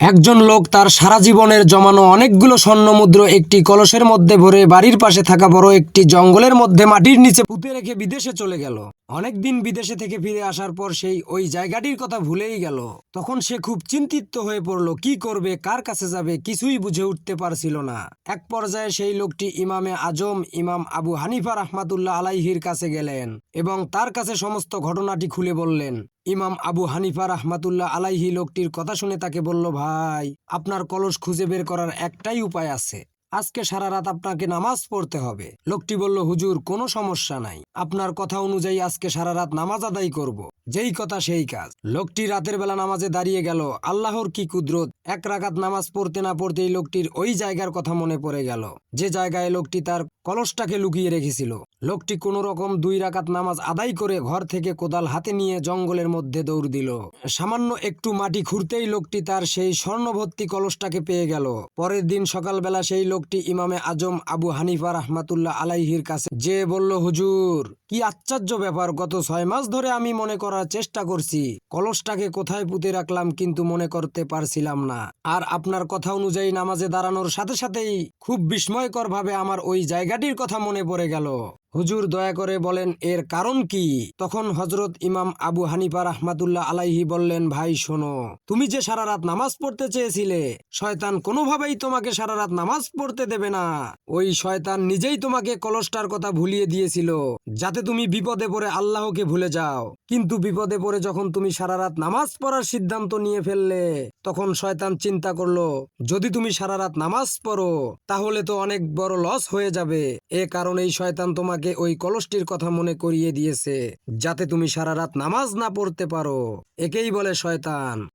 একজন লোক তার সারা জীবনের জমানো অনেকগুলো স্বর্ণমুদ্র একটি কলসের মধ্যে ভরে বাড়ির পাশে থাকা বড় একটি জঙ্গলের মধ্যে মাটির নিচে পুঁতে রেখে বিদেশে চলে গেল। অনেকদিন বিদেশে থেকে ফিরে আসার পর সেই ওই জায়গাটির কথা ভুলেই গেল। তখন সে খুব চিন্তিত হয়ে পড়ল, কি করবে, কার কাছে যাবে, কিছুই বুঝে উঠতে পারছিল না। এক পর্যায়ে সেই লোকটি ইমামে আজম, ইমাম আবু হানিফা রহমাতুল্লাহ আলাইহির কাছে গেলেন এবং তার কাছে সমস্ত ঘটনাটি খুলে বললেন। ইমাম আবু হানিফা রহমাতুল্লাহ আলাইহি লোকটির কথা শুনে তাকে বলল, ভাই, আপনার কলস খুঁজে বের করার একটাই উপায় আছে। আজকে সারা রাত আপনাকে নামাজ পড়তে হবে। লোকটি বলল, হুজুর, কোনো সমস্যা নাই। আপনার কথা অনুযায়ী আজকে সারা রাত নামাজ আদায় করব। যেই কথা সেই কাজ। লোকটি রাতের বেলা নামাজে দাঁড়িয়ে গেল। আল্লাহর কি কুদরত, এক রাকাত নামাজ পড়তে না পড়তেই লোকটির ওই জায়গার কথা মনে পড়ে গেল। যে জায়গায় লোকটি তার কলসটাকে লুকিয়ে রেখেছিল। লোকটি কোনো রকম দুই রাকাত নামাজ আদায় করে ঘর থেকে কোদাল হাতে নিয়ে জঙ্গলের মধ্যে দৌড় দিল। সামান্য একটু মাটি খুঁড়তেই লোকটি তার সেই স্বর্ণভর্তি কলসটাকে পেয়ে গেল। পরের দিন সকালবেলা সেই লোকটি ইমামে আজম আবু হানিফা রহমাতুল্লাহ আলাইহির কাছে যে বলল, হুজুর, কি আশ্চর্য ব্যাপার, গত ছয় মাস ধরে আমি মনে করার চেষ্টা করছি। কলসটাকে কোথায় পুঁতে রাখলাম কিন্তু মনে করতে পারছিলাম না। আর আপনার কথা অনুযায়ী নামাজে দাঁড়ানোর সাথে সাথেই খুব বিস্ময়কর ভাবে আমার ওই জায়গাটির কথা মনে পড়ে গেল। হুজুর দয়া করে বলেন, এর কারণ কি? তখন হজরত ইমাম আবু হানিফা রহমাতুল্লাহ আলাইহি বললেন, ভাই, শোনো, তুমি যে সারা রাত নামাজ পড়তে চেয়েছিলে, শয়তান কোনোভাবেই তোমাকে সারা রাত নামাজ পড়তে দেবে না। ওই শয়তান নিজেই তোমাকে কলসটার কথা ভুলিয়ে দিয়েছিল, যাতে তুমি বিপদে পড়ে আল্লাহকে ভুলে যাও। কিন্তু বিপদে পড়ে যখন তুমি সারা রাত নামাজ পড়ার সিদ্ধান্ত নিয়ে ফেললে, তখন শয়তান চিন্তা করল, যদি তুমি সারা রাত নামাজ পড়ো, তাহলে তো অনেক বড় লস হয়ে যাবে। এ কারণেই শয়তান তোমাকে ওই কলসটির কথা মনে করিয়ে দিয়েছে, যাতে তুমি সারা রাত নামাজ না পড়তে পারো। একেই বলে শয়তান।